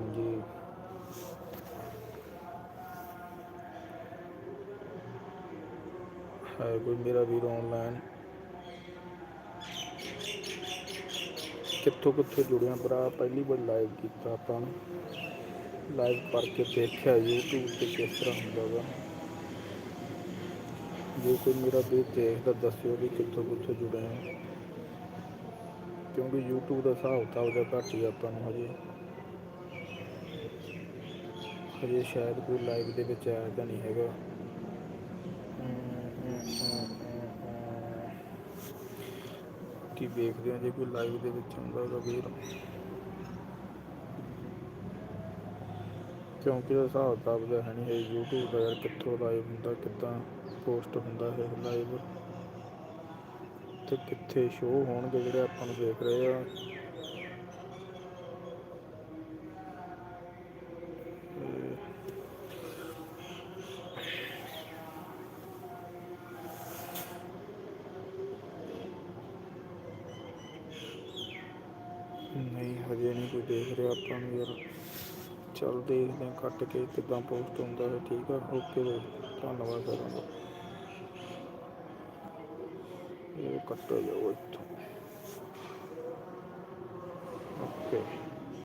ਹਾਂਜੀ। ਹੈ ਕੋਈ ਮੇਰਾ ਵੀਰ ਆਨਲਾਈਨ ਕਿੱਥੋਂ ਕਿੱਥੋਂ ਜੁੜਿਆ ਭਰਾ? ਪਹਿਲੀ ਵਾਰ ਲਾਈਵ ਕੀਤਾ ਆਪਾਂ ਲਾਈਵ ਕਰਕੇ ਦੇਖਿਆ YouTube ਤੇ ਕਿਸ ਤਰ੍ਹਾਂ ਹੁੰਦਾ ਵਾ। ਜੇ ਕੋਈ ਮੇਰਾ ਵੀਰ ਦੇਖਦਾ, ਦੱਸਿਓ ਵੀ ਕਿੱਥੋਂ ਕਿੱਥੋਂ ਜੁੜਿਆ। ਕਿਉਂਕਿ YouTube ਦਾ ਹਿਸਾਬ ਤਾਂ ਦਾ ਘੱਟ ਹੀ ਆਪਾਂ ਨੂੰ ਹਜੇ। ਹਜੇ ਸ਼ਾਇਦ ਕੋਈ ਲਾਈਵ ਦੇ ਵਿੱਚ ਆਇਆ ਤਾਂ ਨਹੀਂ ਹੈਗਾ। ਕੀ ਵੇਖਦੇ ਆ, ਜੇ ਕੋਈ ਲਾਈਵ ਦੇ ਵਿੱਚ ਹੁੰਦਾ ਤਾਂ ਵੀਰ। ਕਿਉਂਕਿ ਉਹਦਾ ਹਿਸਾਬ ਕਿਤਾਬ ਦਾ ਹੈ ਨਹੀਂ ਹੈ, YouTube ਦਾ ਯਾਰ ਕਿੱਥੋਂ ਲਾਈਵ ਹੁੰਦਾ, ਕਿੱਦਾਂ ਪੋਸਟ ਹੁੰਦਾ ਹੈ ਲਾਈਵ ਤੇ ਕਿੱਥੇ ਸ਼ੋਅ ਹੋਣਗੇ ਜਿਹੜੇ ਆਪਾਂ ਨੂੰ ਦੇਖ ਰਹੇ ਆ। ਨਹੀਂ, ਹਜੇ ਨਹੀਂ ਕੋਈ ਦੇਖ ਰਿਹਾ ਆਪਾਂ ਨੂੰ ਯਾਰ। ਚੱਲ ਦੇਖਦੇ ਹਾਂ, ਕੱਟ ਕੇ ਕਿੱਦਾਂ ਪੋਸਟ ਹੁੰਦਾ ਹੈ, ਠੀਕ ਆ? ਓਕੇ ਬਾਈ, ਧੰਨਵਾਦ ਸਾਰਿਆਂ ਦਾ। ਇਹ ਕੱਟੋ ਜਾਓ ਇੱਥੋਂ। ਓਕੇ